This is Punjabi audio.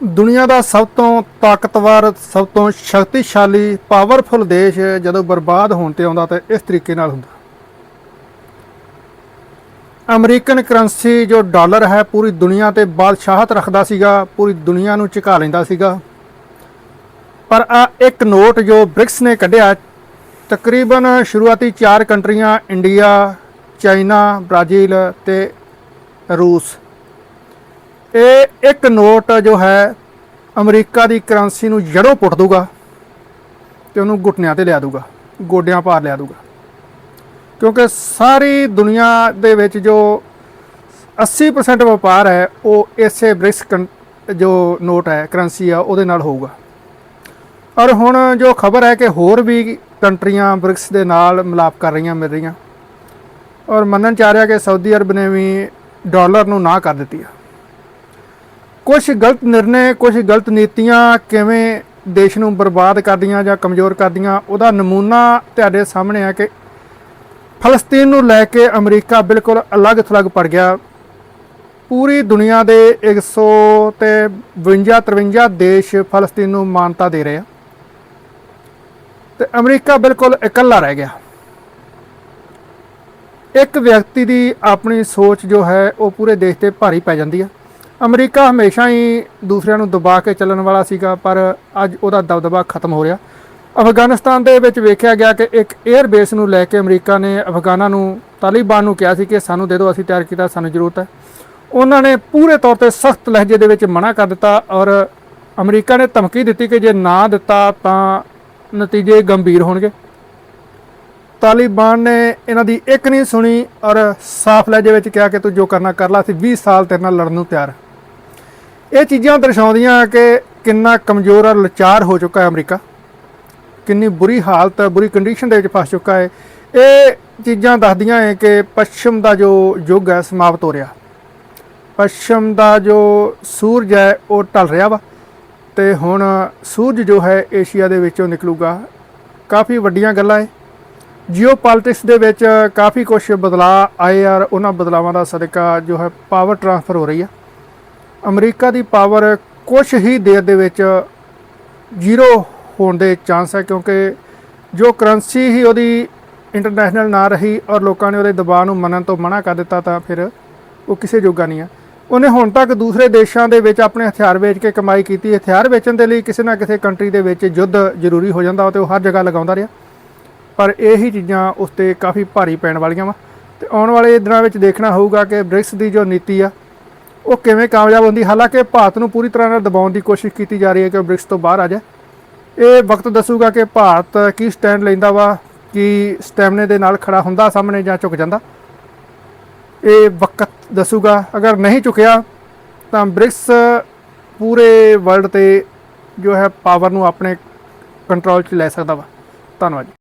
ਦੁਨੀਆ ਦਾ ਸਭ ਤੋਂ ਤਾਕਤਵਰ, ਸਭ ਤੋਂ ਸ਼ਕਤੀਸ਼ਾਲੀ, ਪਾਵਰਫੁਲ ਦੇਸ਼ ਜਦੋਂ ਬਰਬਾਦ ਹੋਣ ਤੇ ਆਉਂਦਾ ਤਾਂ ਇਸ ਤਰੀਕੇ ਨਾਲ ਹੁੰਦਾ। ਅਮਰੀਕਨ ਕਰੰਸੀ ਜੋ ਡਾਲਰ ਹੈ, ਪੂਰੀ ਦੁਨੀਆ ਤੇ ਬਾਦਸ਼ਾਹਤ ਰੱਖਦਾ ਸੀਗਾ, ਪੂਰੀ ਦੁਨੀਆ ਨੂੰ ਝੁਕਾ ਲੈਂਦਾ ਸੀਗਾ। ਪਰ ਆ ਇੱਕ ਨੋਟ ਜੋ ਬ੍ਰਿਕਸ ਨੇ ਕੱਢਿਆ, ਤਕਰੀਬਨ ਸ਼ੁਰੂਆਤੀ ਚਾਰ ਕੰਟਰੀਆਂ, ਇੰਡੀਆ, ਚਾਈਨਾ, ਬ੍ਰਾਜ਼ੀਲ ਤੇ ਰੂਸ। ਇਹ ਇੱਕ ਨੋਟ ਜੋ ਹੈ, ਅਮਰੀਕਾ ਦੀ ਕਰੰਸੀ ਨੂੰ ਜੜੋਂ ਪੁੱਟ ਦੂਗਾ ਤੇ ਉਹਨੂੰ ਘੁੱਟਨਿਆਂ ਤੇ ਲਿਆ ਦੂਗਾ, ਗੋਡਿਆਂ ਭਾਰ ਲਿਆ ਦੂਗਾ। ਕਿਉਂਕਿ ਸਾਰੀ ਦੁਨੀਆ ਦੇ ਵਿੱਚ ਜੋ 80% ਵਪਾਰ ਹੈ, ਉਹ ਇਸੇ ਬ੍ਰਿਕਸ ਕੰ- ਜੋ ਨੋਟ ਹੈ, ਕਰੰਸੀ ਆ, ਉਹਦੇ ਨਾਲ ਹੋਊਗਾ। ਔਰ ਹੁਣ ਜੋ ਖਬਰ ਹੈ ਕਿ ਹੋਰ ਵੀ ਕੰਟਰੀਆਂ ਬ੍ਰਿਕਸ ਦੇ ਨਾਲ ਮਿਲਾਪ ਕਰ ਰਹੀਆਂ, ਮਿਲ ਰਹੀਆਂ। ਔਰ ਮੰਨਣ ਚ ਆ ਰਿਹਾ ਕਿ ਸਾਊਦੀ ਅਰਬ ਨੇ ਵੀ ਡਾਲਰ ਨੂੰ ਨਾ ਕਰ ਦਿੱਤੀ ਆ। ਕੁਝ ਗਲਤ ਨਿਰਣੇ ਕੁਝ ਗਲਤ ਨੀਤੀਆਂ ਕਿਵੇਂ ਦੇਸ਼ ਨੂੰ ਬਰਬਾਦ ਕਰਦੀਆਂ ਜਾਂ ਕਮਜ਼ੋਰ ਕਰਦੀਆਂ, ਉਹਦਾ ਨਮੂਨਾ ਤੁਹਾਡੇ ਸਾਹਮਣੇ ਆ ਕਿ ਫਲਸਤੀਨ ਨੂੰ ਲੈ ਕੇ ਅਮਰੀਕਾ ਬਿਲਕੁਲ ਅਲੱਗ ਥਲੱਗ ਪੜ ਗਿਆ। ਪੂਰੀ ਦੁਨੀਆ ਦੇ 100 ਤੇ 52 53 ਦੇਸ਼ ਫਲਸਤੀਨ ਨੂੰ ਮਾਨਤਾ ਦੇ ਰਹੇ ਆ ਤੇ ਅਮਰੀਕਾ ਬਿਲਕੁਲ ਇਕੱਲਾ ਰਹਿ ਗਿਆ। ਇੱਕ ਵਿਅਕਤੀ ਦੀ ਆਪਣੀ ਸੋਚ ਜੋ ਹੈ, ਉਹ ਪੂਰੇ ਦੇਸ਼ ਤੇ ਭਾਰੀ ਪੈ ਜਾਂਦੀ ਹੈ ਅਮਰੀਕਾ ਹਮੇਸ਼ਾ ਹੀ ਦੂਸਰਿਆਂ ਨੂੰ ਦਬਾ ਕੇ ਚੱਲਣ ਵਾਲਾ ਸੀਗਾ, ਪਰ ਅੱਜ ਉਹਦਾ ਦਬਦਬਾ ਖਤਮ ਹੋ ਰਿਹਾ। ਅਫਗਾਨਿਸਤਾਨ ਦੇ ਵਿੱਚ ਵੇਖਿਆ ਗਿਆ ਕਿ ਇੱਕ 에ਅਰ ਬੇਸ ਨੂੰ ਲੈ ਕੇ ਅਮਰੀਕਾ ਨੇ ਅਫਗਾਨਾਂ ਨੂੰ ਤਾਲਿਬਾਨ ਨੂੰ ਕਿਹਾ ਸੀ ਕਿ ਸਾਨੂੰ ਦੇ ਦਿਓ, ਅਸੀਂ ਤਿਆਰ ਕੀਤਾ, ਸਾਨੂੰ ਜ਼ਰੂਰਤ ਹੈ। ਉਹਨਾਂ ਨੇ ਪੂਰੇ ਤੌਰ ਤੇ ਸਖਤ ਲਹਿਜੇ ਦੇ ਵਿੱਚ ਮਨਾ ਕਰ ਦਿੱਤਾ ਔਰ ਅਮਰੀਕਾ ਨੇ ਧਮਕੀ ਦਿੱਤੀ ਕਿ ਜੇ ਨਾ ਦਿੱਤਾ ਤਾਂ ਨਤੀਜੇ ਗੰਭੀਰ ਹੋਣਗੇ। ਤਾਲਿਬਾਨ ਨੇ ਇਹਨਾਂ ਦੀ ਇੱਕ ਨਹੀਂ ਸੁਣੀ ਔਰ ਸਾਫ਼ ਲਹਿਜੇ ਵਿੱਚ ਕਿਹਾ ਕਿ ਤੂੰ ਜੋ ਕਰਨਾ ਕਰ ਲੈ, ਅਸੀਂ 20 ਸਾਲ ਤੇਰੇ ਨਾਲ ਲੜਨ ਨੂੰ ਤਿਆਰ ਹਾਂ। ਇਹ ਚੀਜ਼ਾਂ ਦਰਸਾਉਂਦੀਆਂ ਕਿ ਕਿੰਨਾ ਕਮਜ਼ੋਰ ਔਰ ਲਾਚਾਰ ਹੋ ਚੁੱਕਾ ਹੈ ਅਮਰੀਕਾ। ਕਿੰਨੀ ਬੁਰੀ ਹਾਲਤ, ਬੁਰੀ ਕੰਡੀਸ਼ਨ ਦੇ ਵਿੱਚ ਫਸ ਚੁੱਕਾ ਹੈ। ਇਹ ਚੀਜ਼ਾਂ ਦੱਸਦੀਆਂ ਹੈ ਕਿ ਪੱਛਮ ਦਾ ਜੋ ਯੁੱਗ ਹੈ, ਸਮਾਪਤ ਹੋ ਰਿਹਾ। ਪੱਛਮ ਦਾ ਜੋ ਸੂਰਜ ਹੈ, ਉਹ ਢਲ ਰਿਹਾ ਵਾ। ਤੇ ਹੁਣ ਸੂਰਜ ਜੋ ਹੈ, ਏਸ਼ੀਆ ਦੇ ਵਿੱਚੋਂ ਨਿਕਲੂਗਾ। ਕਾਫੀ ਵੱਡੀਆਂ ਗੱਲਾਂ ਹੈ। ਜੀਓਪੋਲਿਟਿਕਸ ਦੇ ਵਿੱਚ ਕਾਫੀ ਕੁਝ ਬਦਲਾਅ ਆਏ ਔਰ ਉਹਨਾਂ ਬਦਲਾਵਾਂ ਦਾ ਸਦਕਾ ਜੋ ਹੈ ਪਾਵਰ ਟ੍ਰਾਂਸਫਰ ਹੋ ਰਹੀ ਆ। ਅਮਰੀਕਾ ਦੀ ਪਾਵਰ ਕੁਝ ਹੀ ਦੇਰ ਦੇ ਵਿੱਚ ਜ਼ੀਰੋ ਹੋਣ ਦੇ ਚਾਂਸ ਹੈ, ਕਿਉਂਕਿ ਜੋ ਕਰੰਸੀ ਹੀ ਉਹਦੀ ਇੰਟਰਨੈਸ਼ਨਲ ਨਾ ਰਹੀ ਔਰ ਲੋਕਾਂ ਨੇ ਉਹਦੇ ਦਬਾਅ ਨੂੰ ਮੰਨਣ ਤੋਂ ਮਨਾ ਕਰ ਦਿੱਤਾ, ਤਾਂ ਫਿਰ ਉਹ ਕਿਸੇ ਜੋਗਾ ਨਹੀਂ ਹੈ। ਉਹਨੇ ਹੁਣ ਤੱਕ ਦੂਸਰੇ ਦੇਸ਼ਾਂ ਦੇ ਵਿੱਚ ਆਪਣੇ ਹਥਿਆਰ ਵੇਚ ਕੇ ਕਮਾਈ ਕੀਤੀ। ਹਥਿਆਰ ਵੇਚਣ ਦੇ ਲਈ ਕਿਸੇ ਨਾ ਕਿਸੇ ਕੰਟਰੀ ਦੇ ਵਿੱਚ ਯੁੱਧ ਜ਼ਰੂਰੀ ਹੋ ਜਾਂਦਾ ਤੇ ਉਹ ਹਰ ਜਗ੍ਹਾ ਲਗਾਉਂਦਾ ਰਿਹਾ। ਪਰ ਇਹ ਹੀ ਚੀਜ਼ਾਂ ਉਸ ਤੇ ਕਾਫੀ ਭਾਰੀ ਪੈਣ ਵਾਲੀਆਂ ਵਾ। ਤੇ ਆਉਣ ਵਾਲੇ ਦਿਨਾਂ ਵਿੱਚ ਦੇਖਣਾ ਹੋਊਗਾ ਕਿ ਬ੍ਰਿਕਸ ਦੀ ਜੋ ਨੀਤੀ ਆ ਉਹ ਕਿਵੇਂ ਕਾਮਯਾਬ ਹੁੰਦੀ? ਹਾਲਾਂਕਿ ਭਾਰਤ ਨੂੰ ਪੂਰੀ ਤਰ੍ਹਾਂ ਨਾਲ ਦਬਾਉਣ ਦੀ ਕੋਸ਼ਿਸ਼ ਕੀਤੀ ਜਾ ਰਹੀ ਹੈ ਕਿ ਉਹ ਬ੍ਰਿਕਸ ਤੋਂ ਬਾਹਰ ਆ ਜਾਏ। ਇਹ ਵਕਤ ਦੱਸੂਗਾ ਕਿ ਭਾਰਤ ਕੀ ਸਟੈਂਡ ਲੈਂਦਾ ਵਾ, ਕੀ ਸਟੈਮਨੇ ਦੇ ਨਾਲ ਖੜਾ ਹੁੰਦਾ ਸਾਹਮਣੇ ਜਾਂ ਝੁਕ ਜਾਂਦਾ। ਇਹ ਵਕਤ ਦੱਸੂਗਾ। ਅਗਰ ਨਹੀਂ ਝੁਕਿਆ, ਤਾਂ ਬ੍ਰਿਕਸ ਪੂਰੇ ਵਰਲਡ ਤੇ ਜੋ ਹੈ ਪਾਵਰ ਨੂੰ ਆਪਣੇ ਕੰਟਰੋਲ 'ਚ ਲੈ ਸਕਦਾ ਵਾ। ਧੰਨਵਾਦ ਜੀ।